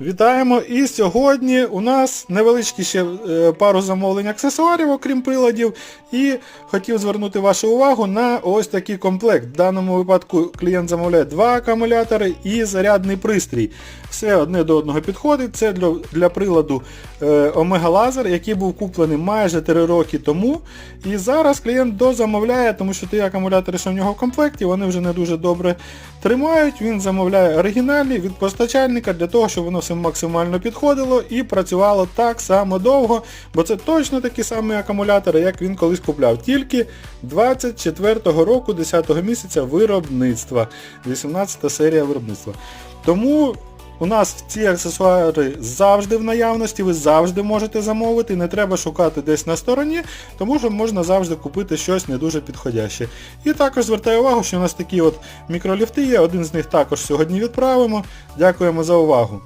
Вітаємо! І сьогодні у нас невеличкі ще е, пару замовлень аксесуарів, окрім приладів. І хотів звернути вашу увагу на ось такий комплект. В даному випадку клієнт замовляє два акумулятори і зарядний пристрій. Все одне до одного підходить. Це для, для приладу е, Omega Laser, який був куплений майже 3 роки тому. І зараз клієнт дозамовляє, тому що ті акумулятори, що в нього в комплекті, вони вже не дуже добре тримають. Він замовляє оригінальні від постачальника для того, щоб воно максимально підходило і працювало так само довго, бо це точно такі самі акумулятори, як він колись купляв. Тільки 24-го року, 10-го місяця виробництва. 18 серія виробництва. Тому у нас ці аксесуари завжди в наявності, ви завжди можете замовити, не треба шукати десь на стороні, тому що можна завжди купити щось не дуже підходяще. І також звертаю увагу, що у нас такі от мікроліфти є, один з них також сьогодні відправимо. Дякуємо за увагу.